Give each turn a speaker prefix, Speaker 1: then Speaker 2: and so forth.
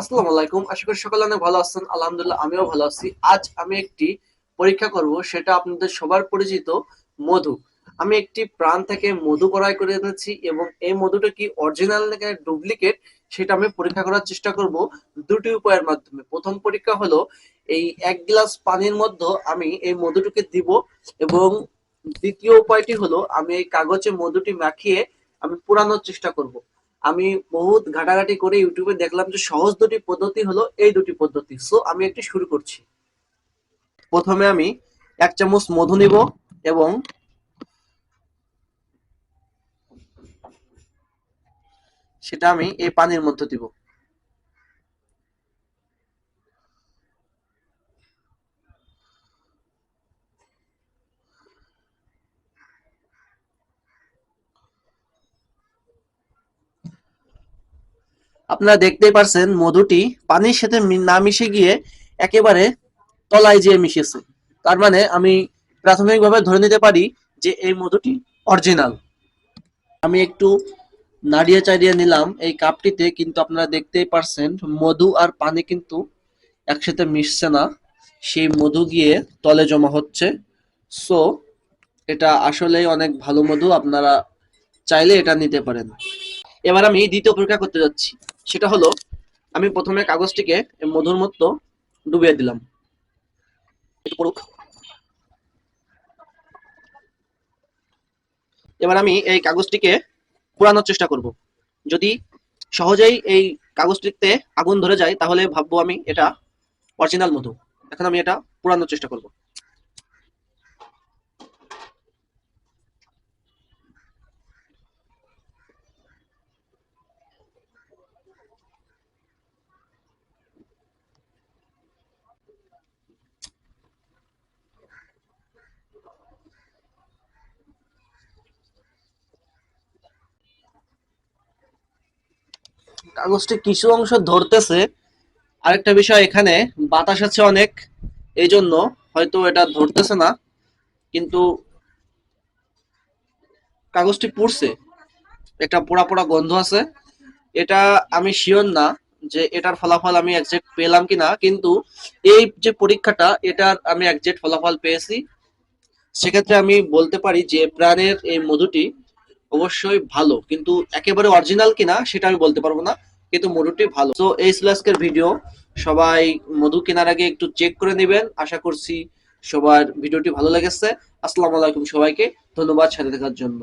Speaker 1: আসসালামু আলাইকুম। আশা করি সকলে অনেক ভালো আছেন। আলহামদুলিল্লাহ, আমিও ভালো আছি। আজ আমি একটি পরীক্ষা করব, সেটা আপনাদের সবার পরিচিত মধু। আমি একটি প্রাণ থেকে মধু ক্রয় করে এনেছি এবং এই মধুটা কি অরিজিনাল নাকি ডুপ্লিকেট সেটা আমি পরীক্ষা করার চেষ্টা করব দুটি উপায়ের মাধ্যমে। প্রথম পরীক্ষা হলো, এই এক গ্লাস পানির মধ্যে আমি এই মধুটিকে দিব এবং দ্বিতীয় উপায়টি হলো, আমি এই কাগজে মধুটি মাখিয়ে আমি পুরানোর চেষ্টা করব। আমি বহুত ঘাটাঘাটি করে ইউটিউবে দেখলাম যে সহজ দুটি পদ্ধতি হলো এই দুটি পদ্ধতি। সো আমি একটি শুরু করছি। প্রথমে আমি এক চামচ মধু নিব এবং সেটা আমি এই পানির মধ্যে দিব। আপনারা দেখতেই পারছেন মধুটি পানির সাথে না মিশে গিয়ে একেবারে তলায় যেয়ে মিশেছে। তার মানে আমি প্রাথমিকভাবে ধরে নিতে পারি যে এই মধুটি অরিজিনাল আমি একটু নাড়িয়ে চাড়িয়ে নিলাম এই কাপটিতে, কিন্তু আপনারা দেখতেই পারছেন মধু আর পানি কিন্তু একসাথে মিশছে না। সেই মধু গিয়ে তলে জমা হচ্ছে। সো এটা আসলেই অনেক ভালো মধু, আপনারা চাইলে এটা নিতে পারেন। এবার আমি দ্বিতীয় পরীক্ষা করতে যাচ্ছি। সেটা হলো, আমি প্রথমে কাগজটিকে মধুর মতো ডুবিয়ে দিলাম। এবার আমি এই কাগজটিকে পোড়ানোর চেষ্টা করব। যদি সহজেই এই কাগজটিতে আগুন ধরে যায়, তাহলে ভাববো আমি এটা অরিজিনাল মধু। এখন আমি এটা পোড়ানোর চেষ্টা করব। কাগজটি কিছু অংশ ধরতেছে। আরেকটা বিষয়, এখানে বাতাস আছে অনেক এই জন্য হয়তো এটা ধরতেছে না, কিন্তু কাগজটি পুড়ছে। একটা পোড়া পোড়া গন্ধ আছে। এটা আমি শিওর না যে এটার ফলাফল আমি একজেক্ট পেলাম কিনা, কিন্তু এই যে পরীক্ষাটা, এটার আমি একজেক্ট ফলাফল পেয়েছি। সেক্ষেত্রে আমি বলতে পারি যে প্রাণের এই মধুটি অবশ্যই ভালো, কিন্তু একেবারে অরিজিনাল কিনা সেটা আমি বলতে পারব না, কিন্তু মধুটি ভালো। তো এই ছিল আজকের ভিডিও সবাই মধু কেনার আগে একটু চেক করে নেবেন। আশা করছি সবার ভিডিওটি ভালো লেগেছে। আসসালামু আলাইকুম সবাইকে, ধন্যবাদ সাথে দেখার জন্য।